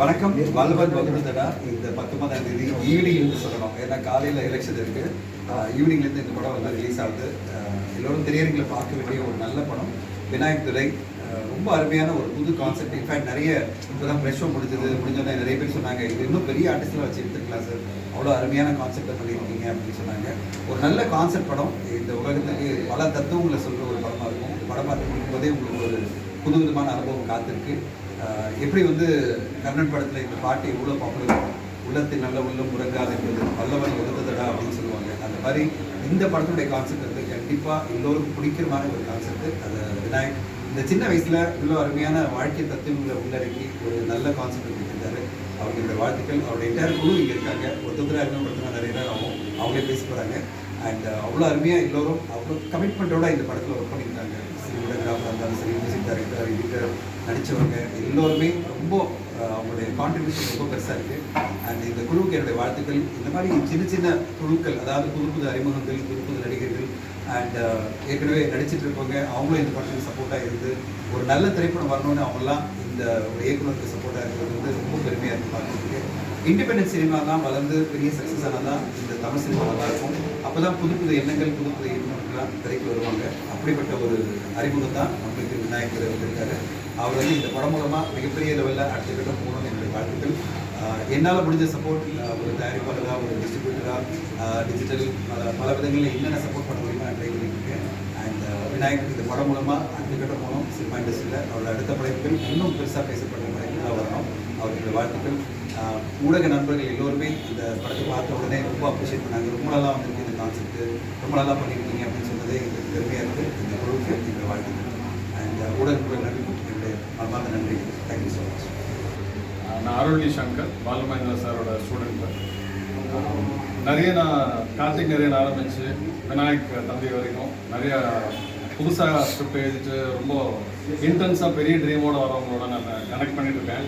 வணக்கம். வல்லவன் வகுந்தடா இந்த பத்தொன்பதாம் தேதி ஈவினிங்லேருந்து சொல்லணும். ஏன்னா காலையில் எலெக்ஷன் இருக்கு. ஈவினிங்லேருந்து இந்த படம் வந்து ரிலீஸ் ஆகுது. எல்லோரும் திரையரங்கில் பார்க்க வேண்டிய ஒரு நல்ல படம். விநாயக் துறை ரொம்ப அருமையான ஒரு புது கான்செப்ட் இன்ஃபேக்ட் நிறைய இப்போதான் ப்ரெஷ் ஷோ முடிஞ்சது. முடிஞ்சோடனே நிறைய பேர் சொன்னாங்க இது இன்னும் பெரிய ஆர்டிஸ்ட்லாம் வச்சு எடுத்துக்கலாம் சார் அவ்வளோ அருமையான கான்செப்டை பண்ணியிருக்கீங்க அப்படின்னு சொன்னாங்க. ஒரு நல்ல கான்செப்ட் படம். இந்த உலகத்துக்கு பல தத்துவங்களை சொல்கிற ஒரு படமாக இருக்கும். இந்த படம் பார்த்து கொடுக்கும்போதே உங்களுக்கு ஒரு புது விதமான அனுபவம் காத்திருக்கு. எப்படி வந்து கர்ணன் படத்தில் இந்த பாட்டு இவ்வளோ பாப்புலர் உள்ளத்தை நல்ல உள்ளம் உறங்காது என்பது பல்லவன் உதவுதடா அப்படின்னு சொல்லுவாங்க. அந்த மாதிரி இந்த படத்துடைய கான்செப்ட் வந்து கண்டிப்பாக எல்லோருக்கும் பிடிக்கிற மாதிரி ஒரு கான்செப்ட் அது விநாயக் இந்த சின்ன வயசில் இவ்வளோ அருமையான வாழ்க்கை தத்துவங்களை உள்ளடக்கி ஒரு நல்ல கான்செப்ட் கொடுத்திருந்தாரு அவருக்கு இந்த வாழ்த்துக்கள். அவருடைய என்டையர் குழு இங்கே இருக்காங்க. ஒருத்தர் அறிமுகப்படுத்தினா நிறைய பேர் ஆகும். அவங்களே பேச போகிறாங்க அண்ட் அவ்வளோ அருமையாக எல்லோரும் அவ்வளோ கமிட்மெண்ட்டோட இந்த படத்தில் ஒர்க் பண்ணியிருக்காங்க. இருந்தாலும் சரி மியூசிக் டைரக்டர் எடிட்டர் நடித்தவங்க எல்லோருமே ரொம்ப அவங்களுடைய கான்ட்ரிபியூஷன் ரொம்ப பெருசாக இருக்குது அண்ட் இந்த குழுவுக்கு என்னுடைய வாழ்த்துக்கள். இந்த மாதிரி சின்ன சின்ன குழுக்கள் அதாவது புது புது அறிமுகங்கள் புது புது நடிகர்கள் அண்ட் ஏற்கனவே நடிச்சிட்டு இருப்பவங்க அவங்களும் இந்த படத்துக்கு சப்போர்ட்டாக இருந்து ஒரு நல்ல திரைப்படம் வரணும்னு அவங்களாம் இந்த ஒரு இயக்குநருக்கு சப்போர்ட்டாக இருக்கிறது வந்து ரொம்ப பெருமையாக இருக்கு பார்க்கறதுக்கு. இண்டிபெண்டன்ஸ் சினிமா தான் வளர்ந்து பெரிய சக்ஸஸ் ஆனால் தான் இந்த தமிழ் சினிமா நல்லா இருக்கும். அப்போ தான் புது புது எண்ணங்கள் புது புது இயக்குனர்கள்லாம் திரைக்கு வருவாங்க. அப்படிப்பட்ட ஒரு அறிமுகம் தான் நம்மளுக்கு விநாயகர் வந்திருக்காரு. அவர் வந்து இந்த படம் மூலமாக மிகப்பெரிய லெவலில் அடுத்த கட்டம் போகணும்னு என்னுடைய வாழ்த்துக்கள். என்னால் முடிஞ்ச சப்போர்ட் ஒரு தயாரிப்பாளராக ஒரு டிஸ்ட்ரிபியூட்டராக டிஜிட்டல் பல பல விதங்களில் என்னென்ன சப்போர்ட் பண்ண முடியுமோ நான் ட்ரை பண்ணியிருக்கேன் அண்ட் விநாயகர் இந்த படம் மூலமாக அடுத்த கட்டம் போகணும். சினிமா இண்டஸ்ட்ரியில் அவரோட அடுத்த படைப்புகள் இன்னும் பெருசாக பேசப்படுற படைப்புகளாக வரணும். அவருக்கு வாழ்த்துக்கள். ஊடக நண்பர்கள் எல்லோருமே இந்த படத்தை பார்த்த உடனே ரொம்ப அப்ரிஷியேட் பண்ணாங்க. ரொம்ப நல்லா வந்திருக்கு இந்த கான்செப்ட் ரொம்ப நல்லா பண்ணியிருக்கீங்க பெருமையாக இருக்குது இந்த குழுவுக்கு இந்த வாழ்த்துக்கிறேன் அண்ட் uh, ஊடக நண்பர்கள் நன்றிக்கும் என்னுடைய மனமார்ந்த நன்றி. தேங்க்யூ ஸோ மச் நான் அருள்னி சங்கர் பாலமகேந்திர சாரோட ஸ்டூடெண்ட் நிறைய நான் கார்த்திக் நிறைய ஆரம்பித்து விநாயக் தம்பி வரைக்கும் நிறைய புதுசாக ஸ்கிரிப்ட் எழுதிட்டு ரொம்ப இன்டென்ஸாக பெரிய ட்ரீமோட வரவங்களோட நான் கனெக்ட் பண்ணிட்டு இருக்கேன்.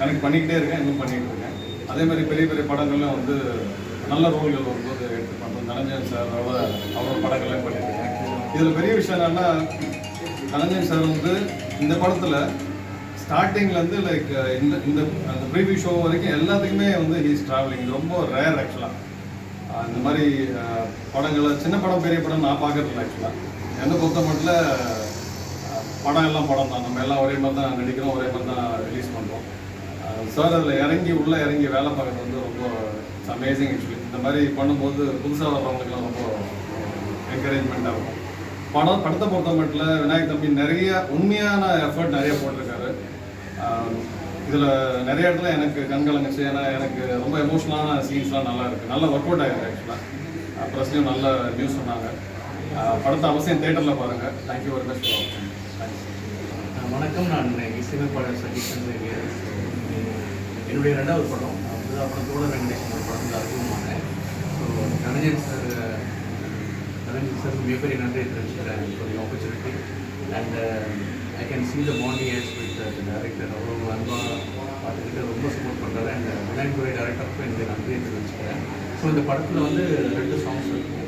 கனெக்ட் பண்ணிக்கிட்டே இருக்கேன் இன்னும் பண்ணிட்டு இருக்கேன். அதே மாதிரி பெரிய பெரிய படங்கள்லாம் வந்து நல்ல ரோல்கள் வரும்போது எடுத்து பண்ணுறோம் தனஞ்சயன் சார் அவரோட அவரோட படங்கள்லாம் பண்ணிட்டு இதில் பெரிய விஷயம் என்னன்னா தனஞ்சயன் சார் வந்து இந்த படத்தில் ஸ்டார்டிங்லேருந்து லைக் இந்த இந்த அந்த ப்ரீவியூ ஷோ வரைக்கும் எல்லாத்துக்குமே வந்து ஹீஸ் ட்ராவலிங் ரொம்ப ரேர் ஆக்சுவலாக இந்த மாதிரி படங்களை சின்ன படம் பெரிய படம் நான் பார்க்கறதில்ல ஆக்சுவலாக என்னை பொறுத்த மட்டும் படம் எல்லாம் படம் தான். நம்ம எல்லாம் ஒரே மாதிரி தான் நடிக்கிறோம் ஒரே மாதிரி தான் ரிலீஸ் பண்ணுறோம் சார் அதில் இறங்கி உள்ளே இறங்கி வேலை பார்க்குறது வந்து ரொம்ப அமேசிங் ஆக்சுவலி இந்த மாதிரி பண்ணும்போது புதுசாக வர்றவங்களுக்குலாம் ரொம்ப என்கரேஜ்மெண்ட்டாக இருக்கும். படம் படத்தை பொறுத்த மட்டும் விநாயக் தம்பி நிறைய உண்மையான எஃபர்ட் நிறைய போட்டிருக்காரு. இதில் நிறைய இடத்துல எனக்கு கண்கலங்குச்சு ஏன்னா எனக்கு ரொம்ப எமோஷனலான சீன்ஸ்லாம் நல்லா இருக்குது நல்ல ஒர்க் அவுட் ஆகிருக்கு ஆக்சுவலாக ப்ரெஸ்லையும் நல்ல நியூஸ் சொன்னாங்க. படத்தை அவசியம் தேட்டரில் பாருங்கள் தேங்க்யூ வெரி மச் ஃபார் வணக்கம். நான் இசையமைப்பாளர் சதீஷன் என்னுடைய ரெண்டாவது படம். முதல் படத்தோட வெங்கடேஷன் ஒரு படம் அறிமுகமானேன் so Dhananjan sir Dhananjan sir மிகப்பெரிய நன்றியை தெரிவிச்சுக்கிறேன் for the opportunity and I can see the morning as with director அவ்வளோ அன்பாக பார்த்துக்கிட்டு ரொம்ப சப்போர்ட் பண்ணுறாரு அண்ட் விநாயக் துறை டேரக்டருக்கும் என்னுடைய நன்றியை தெரிவிச்சுக்கிறேன். ஸோ இந்த படத்தில் வந்து ரெண்டு சாங்ஸ் இருக்கும்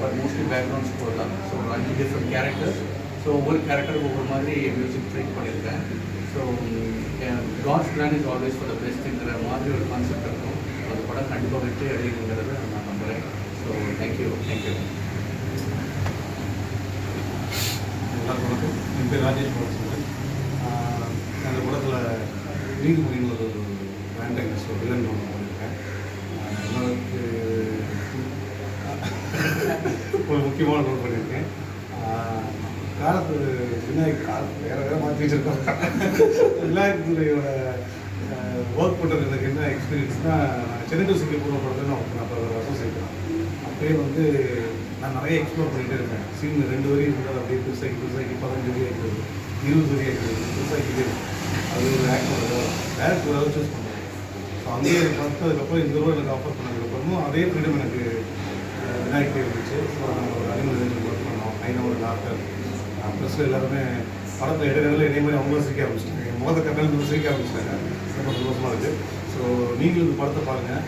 பட் மோஸ்ட்லி பேக்ரவுண்ட் ஸ்கோர் தான். ஸோ அஞ்சு டிஃப்ரெண்ட் கேரக்டர்ஸ் ஸோ ஒவ்வொரு கேரக்டருக்கு ஒவ்வொரு மாதிரி மியூசிக் ட்ரீட் பண்ணியிருக்கேன். So God's plan is always for the பெஸ்ட்டுங்கிற மாதிரி ஒரு கான்செப்ட் இருக்கும். அந்த படம் கண்டிப்பாக வெற்றி அடையுங்கிறத நான் நம்புகிறேன் ஸோ தேங்க்யூ தேங்க்யூ எல்லாருக்கும் வணக்கம். என் பேர் ராஜேஷ் பாலசுந்தரன் அந்த படத்தில் நீதிமொழின்னு ஒரு வேண்டங்கஸ் ஸோ வில்லன் ஒன்று பண்ணியிருக்கேன் எனக்கு ஒரு முக்கியமான ரோல் பண்ணியிருக்கேன். காலத்து விநாயகர் கால் வேறு வேறு மாற்றி வச்சுருக்கோம். விநாயக் துறையோட ஒர்க் பண்ணுறது எனக்கு என்ன எக்ஸ்பீரியன்ஸ்னால் சென்னை டு சிங்கப்பூர் படத்தில் நான் அப்போ இப்போ வருஷம் அப்படியே வந்து நான் நிறைய எக்ஸ்ப்ளோர் பண்ணிகிட்டே இருக்கேன். சீன் ரெண்டு வரையும் இருந்தால் அப்படியே பெருசாகி பெருசாகி பதினஞ்சு வரையும் இருக்கிறது இருபது வரையும் இருக்கிறது பெருசாகிட்டே அது ஒரு ஆக்டர் டேரக்டர் ஏதாவது சூஸ் பண்ணுவேன் ஸோ அங்கேயே பார்த்ததுக்கப்புறம் இந்த ரூபா எனக்கு ஆஃபர் பண்ணதுக்கப்புறமும் அதே ஃப்ரீடம் எனக்கு விநாயகர் இருந்துச்சு. ஸோ நான் ஒரு அனிமல் ஒர்க் பண்ணோம். ஐநா ஒரு டாக்டர் ப்ளஸ் எல்லாருமே படத்தில் இடையில இதே மாதிரி அவங்களும் சிரிக்க ஆரம்பிச்சிட்டாங்க. என் முகத்தை கட்டால் சிரிக்க ஆரம்பிச்சிட்டாங்க. ரொம்ப சந்தோஷமாக இருக்குது ஸோ நீங்களும் இந்த படத்தை பாருங்கள்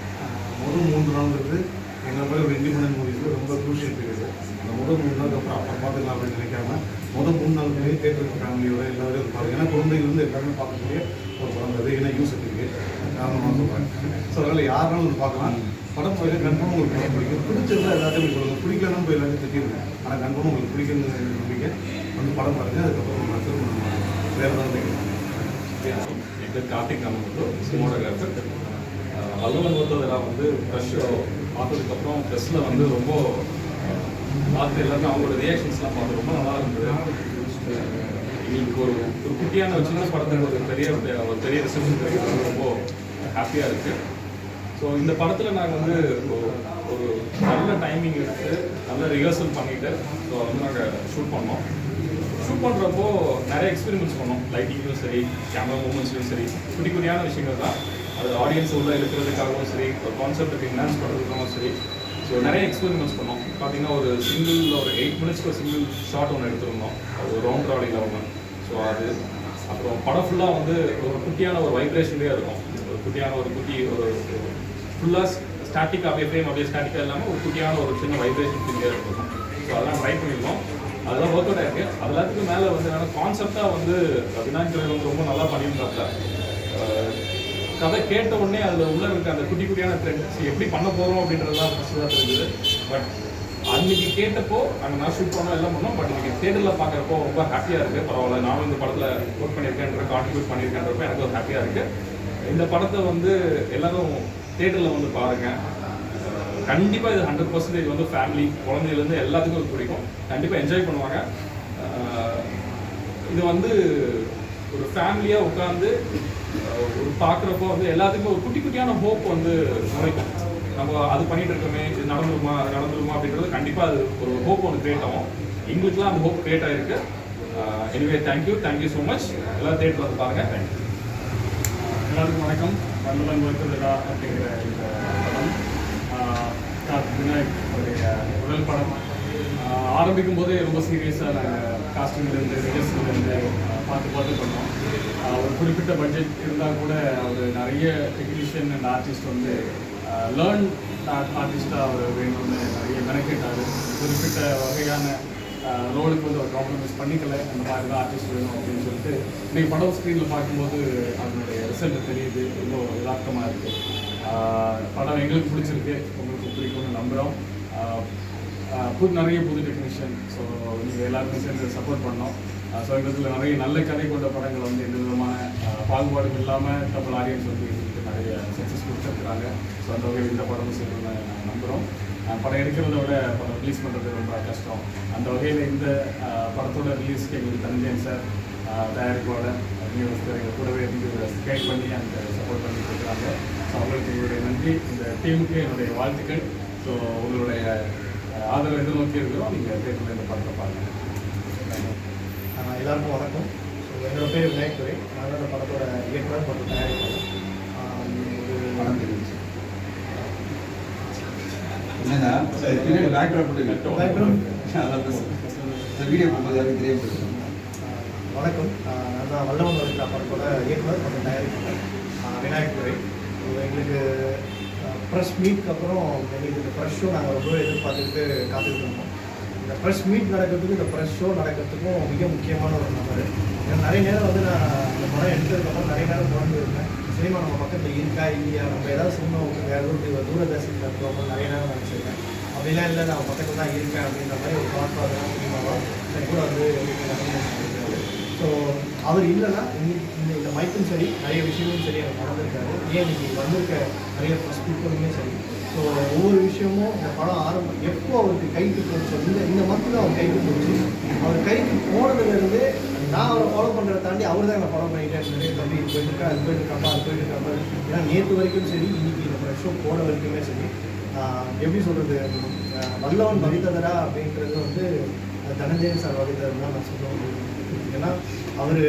முதல் மூன்று நாள்ங்கிறது எங்களை மாதிரி ஒரு இண்டிபெண்டன்ட் மூவிஸில் ரொம்ப க்ரூஷியல் பீரியட் அந்த முதல் மூணு நாளுக்கு அப்புறம் அப்புறம் பார்த்துக்கலாம் அப்படின்னு நினைக்காம முதல் மூணு நாளுக்குள்ளேயே தேட்டர் ஃபேமிலியோட எல்லாரும் இருப்பாங்க. ஏன்னா குழந்தைகள் எல்லாருமே பார்க்கக்கூடிய ஒரு படம் அது. ஏன்னா யூஸ் இருக்குது காரணமாக சொல்கிறேன் ஸோ அதனால் யாருனாலும் வந்து பார்க்கலாம். படம் போயில கன்ஃபார்ம் உங்களுக்கு படம் பிடிக்கும் பிடிச்சிருந்தா எல்லாத்தையும் சொல்லுங்கள் பிடிக்கலன்னா போய் எல்லாத்தையும் திட்டிருங்க ஆனால் கன்ஃபார்ம் உங்களுக்கு பிடிக்குன்னு நம்பிக்கை. வந்து படம் பாருங்கள் அதுக்கப்புறம் நம்ம திரும்ப நம்ம வேறு தான் என் கார்த்திக் நம்ம சினிமோடோகிராஃபர் வல்லவன் ஒருத்தர் வந்து ஃப்ரெஷ்ஷோ பார்த்ததுக்கப்புறம் ப்ரெஸ்ஸில் வந்து ரொம்ப பார்த்து எல்லாருமே அவங்களோட ரியாக்ஷன்ஸ்லாம் பார்த்து ரொம்ப நல்லா இருந்தது. இன்னைக்கு ஒரு ஒரு குட்டியான ஒரு சின்ன படத்துக்கு ஒரு பெரிய ஒரு பெரிய ரிசப்ஷன் கிடைக்கிறது ரொம்ப ஹாப்பியாக இருக்குது ஸோ இந்த படத்தில் நாங்கள் வந்து ஒரு- ஒரு நல்ல டைமிங் எடுத்து நல்ல ரிஹர்சல் பண்ணிவிட்டு ஸோ வந்து நாங்கள் ஷூட் பண்ணோம். ஷூட் பண்ணுறப்போ நிறைய எக்ஸ்பெரிமெண்ட்ஸ் பண்ணோம். லைட்டிங்கும் சரி கேமரா மூமெண்ட்ஸ்லையும் சரி குட்டி குட்டியான விஷயங்கள் தான். அது ஆடியன்ஸ் உள்ள இருக்கிறதுக்காகவும் சரி ஒரு கான்செப்ட்டுக்கு என்ஹான்ஸ் பண்ணுறதுக்காகவும் சரி. ஸோ நிறைய எக்ஸ்பெரிமெண்ட்ஸ் பண்ணோம். பார்த்தீங்கன்னா ஒரு சிங்கிள் ஒரு எயிட் மினிட்ஸ்க்கு ஒரு சிங்கிள் ஷாட் ஒன்று எடுத்திருந்தோம். அது ஒரு ரவுண்ட் ராடியில் ஒன்று ஸோ அது அப்புறம் படம் ஃபுல்லாக வந்து ஒரு குட்டியான ஒரு வைப்ரேஷன்லேயே இருக்கும். ஒரு குட்டியான ஒரு குட்டி ஒரு ஃபுல்லாக ஸ்டாட்டிக் அப்படியே ஃப்ரேம் அப்படியே ஸ்டாட்டிக்காக இல்லாமல் ஒரு குட்டியான ஒரு சின்ன வைப்ரேஷன் ஃபீலியாக இருக்கும். ஸோ அதெல்லாம் ட்ரை பண்ணியிருந்தோம். அதெல்லாம் ஒர்க் அவுட் ஆயிருக்கு. அது எல்லாத்துக்கும் மேலே வந்து என்னென்னா கான்செப்டாக வந்து விநாயகர் வந்து ரொம்ப நல்லா பண்ணியிருந்தாப்ல. கதை கேட்ட உடனே அதில் உள்ள இருக்க அந்த குட்டி குட்டியான த்ரெட்ஸ் எப்படி பண்ண போகிறோம் அப்படின்றதுலாம் ஃபஸ்ட்டு தான் தெரிஞ்சது. பட் அன்னைக்கு கேட்டப்போ அங்கே நான் ஷூட் பண்ணோம் எல்லாம் பண்ணோம். பட் இன்னைக்கு தேட்டரில் பார்க்குறப்போ ரொம்ப ஹாப்பியாக இருக்குது பரவாயில்ல நானும் இந்த படத்தில் ஒர்க் பண்ணியிருக்கேன்ற கான்ட்ரிபியூட் பண்ணியிருக்கேன்றப்போ எனக்கு ஒரு ஹாப்பியாக இருக்குது இந்த படத்தை வந்து எல்லாரும் தேட்டரில் வந்து பாருங்கள் கண்டிப்பாக இது ஹண்ட்ரட் பர்சன்டேஜ் வந்து ஃபேமிலி குழந்தையிலேருந்து எல்லாத்துக்கும் பிடிக்கும். கண்டிப்பாக என்ஜாய் பண்ணுவாங்க. இது வந்து ஒரு ஃபேமிலியாக உட்காந்து ஒரு பார்க்குறப்போ வந்து எல்லாத்துக்குமே ஒரு குட்டி குட்டியான ஹோப் வந்து நுழைக்கும் நம்ம அது பண்ணிட்டு இருக்கோமே இது நடந்துருமா அது நடந்துருமா அப்படின்றது கண்டிப்பாக அது ஒரு ஹோப் ஒன்று கிரியேட் ஆகும். எங்களுக்குலாம் அந்த ஹோப் கிரியேட் ஆகிருக்கு anyway thank you thank you so much எல்லாம் தேட்டர் வந்து பாருங்கள் தேங்க்யூ எல்லாருக்கும் வணக்கம். வல்லவன் விழா அப்படிங்கிற இந்த படம். கார்த்திக் விநாயக் முதல் படம். ஆரம்பிக்கும் போதே ரொம்ப சீரியஸாக நாங்கள் காஸ்டியூம்லேருந்து ரிஹர்சல்லேருந்து பார்த்து பார்த்து பண்ணோம். குறிப்பிட்ட பட்ஜெட் இருந்தால் கூட அவர் நிறைய டெக்னீஷியன் அண்ட் ஆர்டிஸ்ட் வந்து லேர்ன் ஆர்டிஸ்டாக அவர் வேணும்னு நிறைய மெனக்கெட்டார். குறிப்பிட்ட வகையான ரோலுக்கு வந்து ஒரு காம்ப்ரமைஸ் பண்ணிக்கல. அந்த மாதிரி தான் ஆர்டிஸ்ட் வேணும் அப்படின்னு சொல்லிட்டு இன்றைக்கி படம் ஸ்க்ரீனில் பார்க்கும்போது அதனுடைய ரிசல்ட் தெரியுது. ரொம்ப யதார்த்தமாக இருக்குது படம் எங்களுக்கு பிடிச்சிருக்கு. உங்களுக்கு பிடிக்கும்னு நம்புகிறோம் புது நிறைய புது டெக்னீஷியன் ஸோ நீங்கள் எல்லாருமே சேர்ந்து சப்போர்ட் பண்ணோம். ஸோ நிறைய நல்ல கதை கொண்ட படங்கள் வந்து எந்த விதமான ஆஹ் பாகுபாடும் இல்லாமல் தமிழ் ஆடியன்ஸ் வந்து எங்களுக்கு நிறைய சக்ஸஸ் கொடுத்துருக்குறாங்க. ஸோ அந்த வகையில் இந்த படமும் சேர்ந்து நம்புகிறோம் படம் எடுக்கிறத விட படம் ரிலீஸ் பண்ணுறது ரொம்ப கஷ்டம். அந்த வகையில் இந்த படத்தோட ரிலீஸ்க்கு எங்களுக்கு தஞ்சன் சார் தயாரிப்பாளர் விநியோகஸ்தர் எங்கள் கூடவே இருந்து கைட் பண்ணி அந்த சப்போர்ட் பண்ணிட்டு இருக்கிறாங்க ஸோ அவங்களுக்கு எங்களுடைய நன்றி. இந்த டீமுக்கு என்னுடைய வாழ்த்துக்கள். ஸோ உங்களுடைய அஹ், ஆதரவு எதிர்நோக்கி இருக்கிறோம் நீங்கள் தேட்டரில் இந்த படத்தை பாருங்கள் எல்லாருக்கும் வணக்கம். ஸோ என்னோட பேர் விநாயக் துரை. நான் இந்த படத்தோட இயக்குனர் ஆஹ் ஒரு படம் தெரிஞ்சு என்னன்னா வீடியோ போகும்போது ஆஹ் வணக்கம். நான் தான் வல்லவன் வருகிற படத்தோட இயக்குனர் மற்றும் தயாரிப்பாளர். ஆஹ் விநாயக் துரை. ஸோ எங்களுக்கு ப்ரெஸ் மீட்க்கு அப்புறம் எங்களுக்கு இந்த ஷோ நாங்கள் ரொம்ப எதிர்பார்த்துக்கிட்டு காத்துக்கிட்டு இருந்தோம் இந்த ப்ரெஸ் மீட் நடக்கிறதுக்கும் இந்த ப்ரெஸ் ஷோ நடக்கிறதுக்கும் மிக முக்கியமான ஒரு நபர் ஏன்னா நிறைய நேரம் வந்து நான் இந்த படம் எடுத்ததுக்கப்புறம் நிறைய நேரம் தொடர்ந்து இருந்தேன். சினிமா நம்ம பக்கத்தில் இருக்கா இல்லையா? நம்ம ஏதாவது சினிமா வேறு ஒரு தூரதர்ஷனில் இருக்கிறோம் நிறைய நேரம் நினச்சிருக்கேன் அப்படிலாம் இல்லை நான் பக்கத்தில் தான் இருக்கேன் அப்படின்ற மாதிரி ஒரு தாட் ஃபாதராக சினிமாவா என் கூட வந்து ஸோ அவர் இல்லைன்னா இன்னைக்கு இந்த இந்த மைக்கும் சரி நிறைய விஷயமும் சரி அவர் நடந்திருக்காரு ஏன் இன்னைக்கு வந்திருக்க நிறைய ஃபஸ்ட் பீப்புளுமே சரி ஸோ ஒவ்வொரு விஷயமும் இந்த படம் ஆரம்பம் எப்போ அவருக்கு கைக்கு போச்சு இந்த இந்த மந்த்து தான் அவர் கைக்கு போச்சு. அவர் கைக்கு போனதுலேருந்து நான் அவரை ஃபாலோ பண்ணுறதை தாண்டி அவர் தான் என்னை ஃபாலோ பண்ணிட்டேன் தம்பி இது போயிட்டு இருக்கா அது போயிட்டு இருக்காப்பா அது போயிட்டு இருக்காப்பா ஏன்னா நேற்று வரைக்கும் சரி இன்னைக்கு இந்த ஷோ போன வரைக்குமே சரி எப்படி சொல்கிறது வல்லவன் வகித்ததரா அப்படின்றது வந்து தனஞ்சயன் சார் வகித்ததர் தான் நான் சொல்லுவேன். ஏன்னா அவர்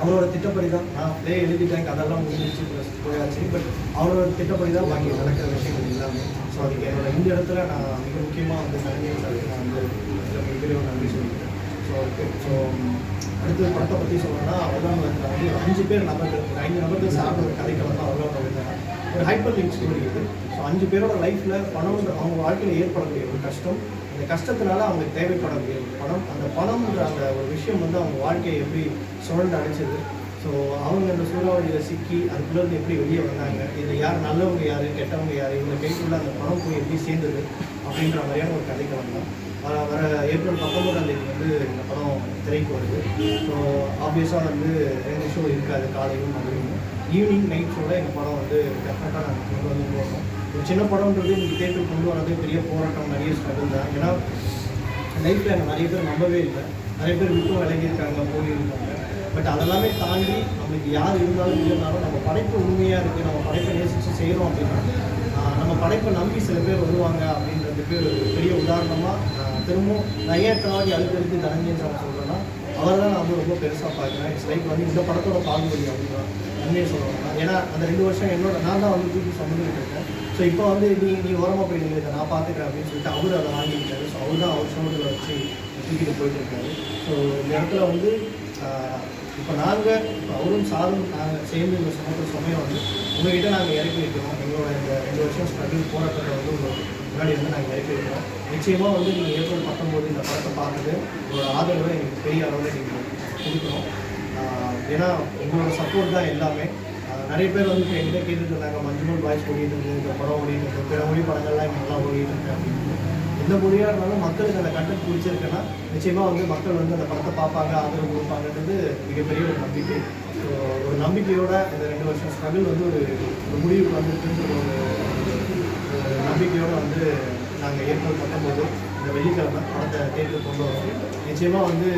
அவரோட திட்டப்படி தான் நான் ப்ளே எழுதிட்டேன் கதெல்லாம் முடிஞ்சிச்சு போயாச்சு. பட் அவரோட திட்டப்படி தான் பாக்கி நடக்கிற விஷயங்கள் எல்லாமே. ஸோ அதுக்கு என்னோட இந்த இடத்துல நான் மிக முக்கியமாக வந்து தனஞ்சயன் நான் வந்து இதில் மிகப்பெரிய ஒரு நன்றி சொல்லிக்கிறேன். ஸோ அதுக்கு ஸோ அடுத்து படத்தை பற்றி சொல்லணும்னா அவர்தான் வந்து ஒரு அஞ்சு பேர் நபர்கள் ஒரு ஐந்து நபர்கள் சார்ந்த ஒரு கதைக்களம் தான் அவ்வளோ வந்து ஒரு ஹைப்பர் லிங்க் ஸ்டோரி இது. ஸோ அஞ்சு பேரோட லைஃப்பில் பணம் அவங்க வாழ்க்கையில் ஏற்படக்கூடிய ஒரு கஷ்டம். அந்த கஷ்டத்தினால அவங்களுக்கு தேவைப்படக்கூடிய ஒரு பணம். அந்த பணம்ன்ற அந்த ஒரு விஷயம் வந்து அவங்க வாழ்க்கையை எப்படி சுழண்டு அடைச்சது ஸோ அவங்க அந்த சூறாவளியில் சிக்கி அதுக்குள்ளேருந்து எப்படி வெளியே வந்தாங்க? இதில் யார் நல்லவங்க யார் கெட்டவங்க யார்? இவங்க கைக்குள்ள அந்த பணம் போய் எப்படி சேர்ந்தது? அப்படின்ற மாதிரியான ஒரு கதைக்கு வந்தோம். வர வர ஏப்ரல் பத்தொன்பதாம் தேதி வந்து இந்த படம் திரைக்கு வருது. ஸோ ஆப்வியஸாக வந்து ரெண்டு ஷோ இருக்காது காலையிலும் மதியமும். ஈவினிங் நைட் ஷோவில் எங்கள் படம் வந்து டெஃபினட்டாக நாங்கள் கொண்டு வந்து போகிறோம் ஒரு சின்ன படம்ன்றது இன்னைக்கு தேட்டருக்கு கொண்டு வரது பெரிய போராட்டம் நிறைய ஸ்ட்ரகிள் தான். ஏன்னா லைஃப்பில் எனக்கு நிறைய பேர் நம்பவே இல்லை. நிறைய பேர் விட்டு விலகியிருக்காங்க போயிருக்காங்க. பட் அதெல்லாமே தாண்டி நம்மளுக்கு யார் இருந்தாலும் இல்லைனாலும் நம்ம படைப்பு உண்மையாக இருக்குது நம்ம படைப்பை நேசித்து செய்கிறோம் அப்படின்னா நம்ம படைப்பை நம்பி சில பேர் வருவாங்க அப்படின்றதுக்கு ஒரு பெரிய உதாரணமாக திரும்பவும் நிறைய ஏன் எத்தனை அடுத்தடுத்து தனஞ்சயன் சார் சொல்கிறேன்னா அவர் தான் நான் வந்து ரொம்ப பெருசாக பார்க்குறேன். இட்ஸ் லைக் வந்து இந்த படத்தோட பாகுபலி அப்படின்னா உண்மையை சொல்லுவாங்க ஏன்னா அந்த ரெண்டு வருஷம் என்னோட நான் தான் வந்து தூக்கி சுமந்துக்கிட்டு இருக்கேன். ஸோ இப்போ வந்து நீ நீ ஓரமாக போயிட்டு இதை நான் பார்த்துக்கிறேன் அப்படின்னு சொல்லிட்டு அவர் அதை வாங்கிக்கிட்டாரு. ஸோ அவர் தான் அவர் சோட்டில் வச்சு தூக்கிட்டு போயிட்டு இருக்காரு ஸோ இந்த இடத்துல வந்து இப்போ நாங்கள் இப்போ அவரும் சாரும் நாங்கள் சேர்ந்து இந்த சுமக்கிற சமயம் வந்து உங்ககிட்ட நாங்கள் இறக்கி வைக்கிறோம். எங்களோட இந்த ரெண்டு வருஷம் ஸ்ட்ரகிள் போராட்டத்தை வந்து உங்க முன்னாடி வந்து நாங்கள் இறக்கி வைக்கிறோம். நிச்சயமாக வந்து நீங்கள் ஏப்ரல் பத்தொம்போது இந்த படத்தை பார்த்துட்டு உங்களோட ஆதரவை எங்களுக்கு பெரிய அளவில் நீங்கள் கொடுக்குறோம் ஏன்னா உங்களோட சப்போர்ட் தான் எல்லாமே. நிறைய பேர் வந்து இப்போ எங்கிட்ட கேட்டுட்டு இருந்தாங்க மஞ்சுமல் பாய்ஸ் ஓடிட்டு இருக்கு இந்த படம் ஓடிட்டு இருக்கு பிற மொழி படங்கள்லாம் இங்கே நல்லா ஓடிட்டு இருக்கு அப்படின்னு. எந்த மொழியாக இருந்தாலும் மக்களுக்கு அந்த கண்டென்ட் பிடிச்சிருக்குன்னா நிச்சயமாக வந்து மக்கள் வந்து அந்த படத்தை பார்ப்பாங்க ஆதரவு கொடுப்பாங்கன்றது மிகப்பெரிய ஒரு நம்பிக்கை. ஸோ ஒரு நம்பிக்கையோட இந்த ரெண்டு வருஷம் ஸ்ட்ரகிள் வந்து ஒரு ஒரு முடிவுக்கு வந்துட்டுன்ற ஒரு நம்பிக்கையோடு வந்து நாங்கள் ஏற்பாடு பண்ணும்போது இந்த வெள்ளிக்கிழமை படத்தை தேட்டருக்கு கொண்டு வரோம். நிச்சயமாக வந்து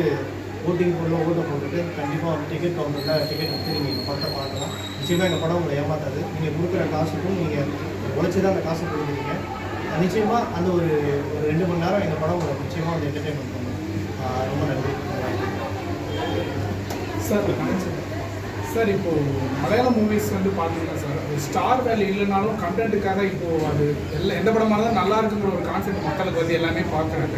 போட்டிங் போடலாம் ஓட்ட போட்டுட்டு கண்டிப்பாக வந்து டிக்கெட் கவுண்டரில் டிக்கெட் எடுத்து நீங்கள் இந்த படத்தை பார்க்கலாம் நிச்சயமாக எங்கள் படம் உங்களை ஏமாத்தாது. நீங்கள் கொடுக்குற காசுக்கும் நீங்கள் உழைச்சி தான் அந்த காசு கொடுக்குறீங்க. நிச்சயமாக அந்த ஒரு ஒரு ரெண்டு மணி நேரம் எங்கள் படம் உங்களை நிச்சயமாக வந்து என்டர்டைன்மெண்ட் பண்ணும். ரொம்ப நன்றி. சார் சார் இப்போது மலையாள மூவிஸ் வந்து பார்த்தீங்கன்னா சார் ஸ்டார் வேல்யூ இல்லைனாலும் கண்டென்ட்டுக்காக இப்போது அது எல்லாம் எந்த படமாக இருந்தாலும் நல்லா இருக்குங்கிற ஒரு கான்செப்ட் மக்களுக்கு வந்து எல்லாமே பார்க்குறாங்க.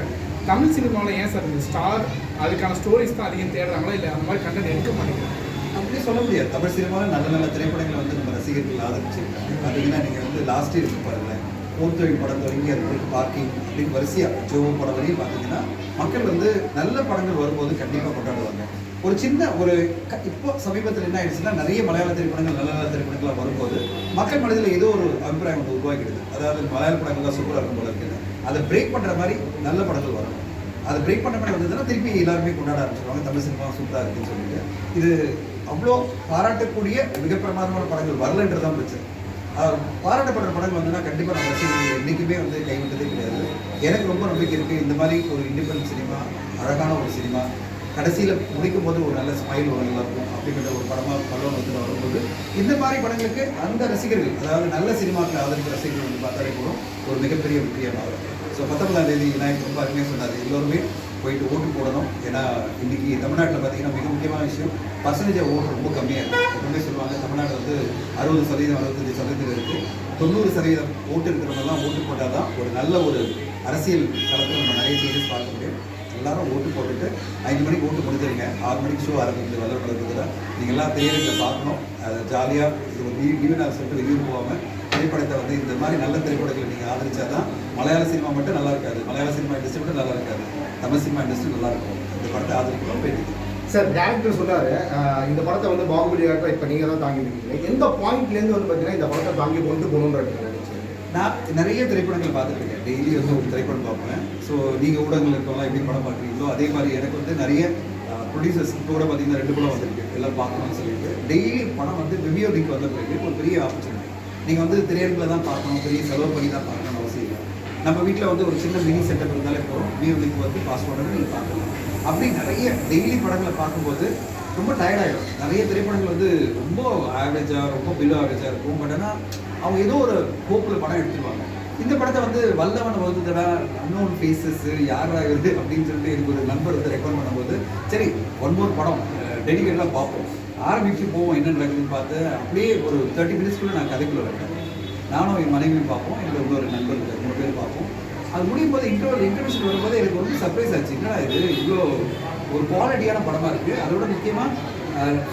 தமிழ் சினிமாவில் ஏன் சார் இந்த ஸ்டார் அதுக்கான ஸ்டோரிஸ் தான் அதிகம் தேடுறாங்களா இல்லை அந்த மாதிரி கண்டென்ட் எடுக்க மாட்டேங்கிறாங்க? அப்படியே சொல்ல முடியாது. தமிழ் சினிமாவில் நல்ல நல்ல திரைப்படங்களை வந்து நம்ம ரசிகர்கள் ஆதரிச்சிருக்காங்க பார்த்தீங்கன்னா நீங்கள் வந்து லாஸ்ட் இயர் இருக்கு பாருங்களேன். போர்த்தொழில் படம் தொடங்கி அது வரைக்கும் பார்க்கிங் அப்படின்னு வரிசையாக ஜோ படம் வரையும் பார்த்தீங்கன்னா மக்கள் வந்து நல்ல படங்கள் வரும்போது கண்டிப்பாக கொண்டாடுவாங்க. ஒரு சின்ன ஒரு க- இப்போ சமீபத்தில் என்ன ஆயிடுச்சுன்னா நிறைய மலையாள திரைப்படங்கள் நல்ல நல்ல திரைப்படங்கள்லாம் வரும்போது மக்கள் மனதில் ஏதோ ஒரு அபிப்பிராயம் வந்து உருவாக்கிடுது அதாவது மலையாள படங்கள்லாம் சூப்பராக இருக்கும் போல இருக்குது அதை பிரேக் பண்ணுற மாதிரி நல்ல படங்கள் வரும். அதை பிரேக் பண்ண மாதிரி வந்ததுன்னா திருப்பி எல்லாருமே கொண்டாட ஆரம்பிச்சிருவாங்க. தமிழ் சினிமா சூப்பராக இருக்குன்னு சொல்லிட்டு. இது அவ்வளோ பாராட்டக்கூடிய மிக பிரமாதமான படங்கள் வரலன்றதான் பிரச்சனை. பாராட்டப்படுற படங்கள் வந்துன்னா கண்டிப்பாக நம்ம ரசிகர்கள் என்றைக்குமே வந்து கைவிட்டதே கிடையாது. எனக்கு ரொம்ப நம்பிக்கை இருக்குது இந்த மாதிரி ஒரு இண்டிபெண்டன்ட் சினிமா அழகான ஒரு சினிமா கடைசியில் முடிக்கும் போது ஒரு நல்ல ஸ்மைல் ஒரு நல்லா இருக்கும் அப்படிங்கிற ஒரு படமாக படம் வந்து வரும்போது இந்த மாதிரி படங்களுக்கு அந்த ரசிகர்கள் அதாவது நல்ல சினிமாக்களை ஆதரிக்கிற ரசிகர்கள் வந்து பார்த்தாலே கூட ஒரு மிகப்பெரிய வெற்றியாக இருக்கும் ஸோ பத்தொன்பதாம் தேதி விநாயகர் ரொம்ப அருமையாக சொன்னார். எல்லோருமே போயிட்டு ஓட்டு போடணும். ஏன்னா இன்றைக்கி தமிழ்நாட்டில் பார்த்தீங்கன்னா மிக முக்கியமான விஷயம் பர்சன்டேஜ் ஓட்டு ரொம்ப கம்மியாக இருக்குது எப்பவுமே சொல்லுவாங்க தமிழ்நாடு வந்து அறுபது சதவீதம் அறுபத்தஞ்சு சதவீதம் இருக்குது தொண்ணூறு சதவீதம் ஓட்டு இருக்கிறவங்கலாம் ஓட்டு போட்டால் தான் ஒரு நல்ல ஒரு அரசியல் களத்தில் நம்ம நிறைய சேஞ்சஸ் பார்க்க முடியும். எல்லாரும் ஓட்டு போட்டுட்டு ஐந்து மணிக்கு ஓட்டு முடிஞ்சிருங்க. ஆறு மணிக்கு ஷோ ஆரம்பிக்குது வல்ல நீங்கள் எல்லாம் தேர்தலில் பார்க்கணும். அதை ஜாலியாக இது ஒரு லீவ் லீவ் நான் சொல்லிட்டு வெளியூர் போகாமல் திரைப்படத்தை வந்து இந்த மாதிரி நல்ல திரைப்படங்களை நீங்கள் ஆதரிச்சாதான் மலையாள சினிமா மட்டும் நல்லா இருக்காது. மலையாள சினிமா இண்டஸ்ட்ரி மட்டும் நல்லா இருக்காது. தமிழ் சினிமா இண்டஸ்ட்ரி நல்லா இருக்கும். இந்த படத்தை ஆதரிக்கணும் வேண்டியது சார் டேரக்டர் சொன்னாரு இந்த படத்தை வந்து பாகுபலி ஆக்டர் இப்போ நீங்கள் தான் தாங்கி இருக்கீங்க எந்த பாயிண்ட்லேருந்து வந்து பார்த்தீங்கன்னா இந்த படத்தை தாங்கி கொண்டு நினைச்சீங்க நான் நிறைய திரைப்படங்கள் பார்த்துருக்கேன். டெய்லி வந்து ஒரு திரைப்படம் பார்ப்பேன். ஸோ நீங்கள் ஊடகங்கள் இருக்கவங்களாம் எப்படி படம் பார்க்குறீங்களோ அதே மாதிரி எனக்கு வந்து நிறைய ப்ரொடியூசர்ஸ் இப்போ கூட பார்த்தீங்கன்னா ரெண்டு படம் வந்திருக்கு. எல்லாம் பார்க்கணும்னு சொல்லிட்டு. டெய்லி படம் வந்து ரிவ்யூ லிங்க் வந்த பிறகு ஒரு பெரிய ஆப்பர்ச்சுனிட்டி நீங்கள் வந்து திரையரங்கில் தான் பார்க்கணும் பெரிய செலவு பண்ணி தான் பார்க்கணும்னு அவசியம் இல்லை. நம்ம வீட்டில் வந்து ஒரு சின்ன மினி செட்டப் இருந்தாலே போகிறோம் வியூ வந்து பாஸ்வேர்டு நீங்கள் பார்க்கலாம். அப்படி நிறைய டெய்லி படங்களை பார்க்கும்போது ரொம்ப டயர்டாயிடும் நிறைய திரைப்படங்கள் வந்து ரொம்ப ஆவரேஜாக ரொம்ப பிலோ ஆவரேஜாக இருக்கும். பட் ஆனால் அவங்க ஏதோ ஒரு கோப்பில் படம் எடுத்துருவாங்க. இந்த படத்தை வந்து வல்லவனம் வந்து தடா அன்னோன் ஃபேஸஸ் யாரா இது? அப்படின்னு சொல்லிட்டு எனக்கு ஒரு நண்பர் வந்து ரெக்கமெண்ட் பண்ணும்போது சரி ஒன் மோர் படம் டெடிக்கேட்டாக பார்ப்போம். ஆரம்பிச்சு போவோம் என்ன நடக்குதுன்னு பார்த்து அப்படியே ஒரு தேர்ட்டி மினிட்ஸ்க்குள்ளே நான் கதைக்குள்ளே வரேன். நானும் என் மனைவியும் பார்ப்போம் என்னோட இன்னொரு நண்பர்கள் மூணு பேர் பார்ப்போம். அது முடியும் போது இன்டர்வல் இன்டர்வியூஷன் வரும்போது எனக்கு வந்து சர்ப்ரைஸ் ஆச்சு. என்னடா இது? இவ்வளோ ஒரு குவாலிட்டியான படமாக இருக்குது அதோட முக்கியமாக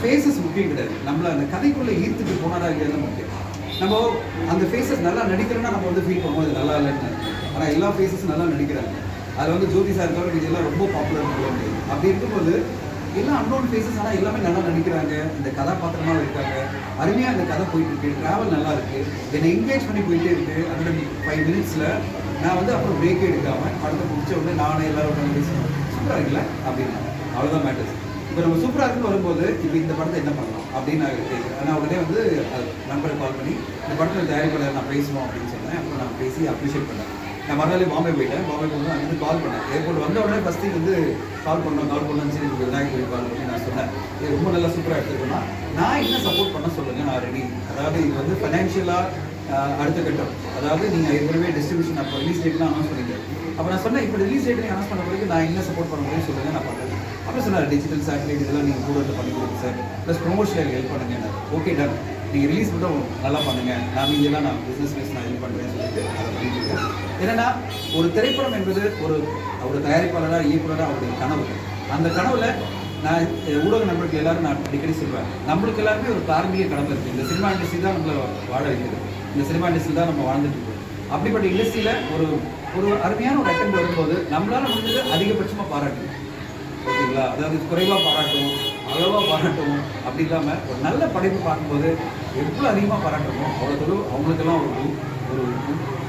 ஃபேஸஸ் முக்கியம் கிடையாது. நம்மளை அந்த கதைக்குள்ளே ஈர்த்துட்டு போனாடா இல்லையா முக்கியம். நம்ம அந்த ஃபேஸஸ் நல்லா நடிக்கிறோன்னா நம்ம வந்து ஃபீல் பண்ணுவோம் நல்லா இல்லைன்னு. ஆனால் எல்லா ஃபேஸஸும் நல்லா நடிக்கிறாங்க. அதில் வந்து ஜோதி சார் தவிர இது எல்லாம் ரொம்ப பாப்புலர் சொல்ல முடியாது. அப்படி இருக்கும்போது எல்லாம் அன்னோன் ஃபேஸஸ் ஆனால் எல்லாமே நல்லா நடிக்கிறாங்க. இந்த கதாபாத்திரமாக இருக்காங்க. அருமையாக இந்த கதை போயிட்டு இருக்கு ட்ராவல் நல்லா இருக்கு. என்னை என்கேஜ் பண்ணி போயிட்டே இருக்கு. அதோட ஃபைவ் மினிட்ஸில் நான் வந்து அப்புறம் பிரேக்கே எடுக்காம படத்தை முடிச்ச உடனே நானே எல்லாரும் உட்காந்து பேசணும் சூப்பராக இருக்குல்ல? அப்படின்னு. அவ்வளோதான் மேட்டர்ஸ் இப்போ நம்ம சூப்பராக இருக்குன்னு வரும்போது இப்போ இந்த படத்தை என்ன பண்ணலாம்? அப்படின்னு நான் கேட்குறேன் நான் உடனே வந்து நண்பரை கால் பண்ணி இந்த படத்தில் தயாரிப்பாளர் நான் பேசுவோம் அப்படின்னு சொன்னேன். அப்புறம் நான் பேசி அப்ரிஷியேட் பண்ணேன். நான் மறுநாளே பாம்பே போயிட்டேன். பாம்பே போகும்போது அங்கிருந்து கால் பண்ணேன். ஏர்போர்ட் வந்த உடனே ஃபஸ்ட்டு வந்து கால் பண்ணோம் கால் பண்ணோம் சரி உங்களுக்கு விநாயகர் கால் பண்ணி நான் சொன்னேன். இது ரொம்ப நல்லா சூப்பராக எடுத்துருக்கோம்னா நான் என்ன சப்போர்ட் பண்ண சொல்லுங்கள் நான் ரெடி அதாவது இது வந்து ஃபைனான்ஷியலாக அடுத்த கட்டம். அதாவது நீங்கள் ஏற்கனவே டிஸ்ட்ரிபியூஷன் அப்போ ரிலீஸ் டேட்லாம் அனௌன்ஸ் பண்ணிட்டேன் அப்போ நான் சொன்னேன் இப்போ ரிலீஸ் டேட் அனௌன்ஸ் பண்ண பிறகு நான் என்ன சப்போர்ட் பண்ண முடியும் சொல்லுங்கள் நான் பண்ணுறேன் அப்புறம் சொன்னார் டிஜிட்டல் சேட்டலைட் இதெல்லாம் நீங்கள் கூட வந்து பண்ணி கொடுங்க சார் ப்ளஸ் ப்ரொமோஷனில் ஹெல்ப் பண்ணுங்க ஓகே டன் நீங்கள் ரிலீஸ் மட்டும் நல்லா பண்ணுங்கள் நான் இதெல்லாம் நான் பிஸ்னஸ் பேஸ் நான் ஹெல்ப் பண்ணுறேன்னு சொல்லிட்டு அதை பண்ணிட்டு இருக்கேன் என்னன்னா ஒரு திரைப்படம் என்பது ஒரு ஒரு தயாரிப்பாளராக இயக்குனராக அவருடைய கனவு. அந்த கனவுல நான் ஊடக நண்பர்கள் எல்லாரும் நான் அடிக்கடி சொல்வேன் நம்மளுக்கு எல்லாருமே ஒரு தார்மீக கடமை இருக்குது இந்த சினிமா இண்டஸ்ட்ரி தான் நம்மளை வாழ வைக்கிறது இந்த சினிமா இண்டஸ்ட்ரி தான் நம்ம வாழ்ந்துட்டு இருக்கோம். அப்படிப்பட்ட இண்டஸ்ட்ரியில் ஒரு ஒரு அருமையான ஒரு அட்டம் வரும்போது நம்மளால முடிஞ்சது அதிகபட்சமாக பாராட்டணும். ஓகேங்களா? அதாவது குறைவாக பாராட்டும் அளவாக பாராட்டும் அப்படி இல்லாமல் ஒரு நல்ல படைப்பு பார்க்கும்போது எவ்வளோ அதிகமாக பாராட்டணும் அவ்வளோ தூரம் அவங்களுக்கெல்லாம் ஒரு ஒரு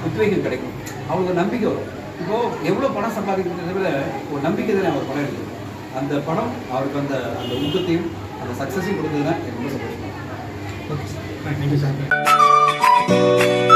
உத்வேகம் கிடைக்கும். அவங்களுக்கு ஒரு நம்பிக்கை வரும். இப்போது எவ்வளோ பணம் சம்பாதிக்கிறத விட ஒரு நம்பிக்கை தானே அவர் படம் எடுக்கும் அந்த படம் அவருக்கு அந்த அந்த ஊக்கத்தையும் அந்த சக்ஸஸையும் கொடுத்ததுன்னா எனக்கு ரொம்ப சந்தோஷமாக ஓகே சார் தேங்க்யூ சார்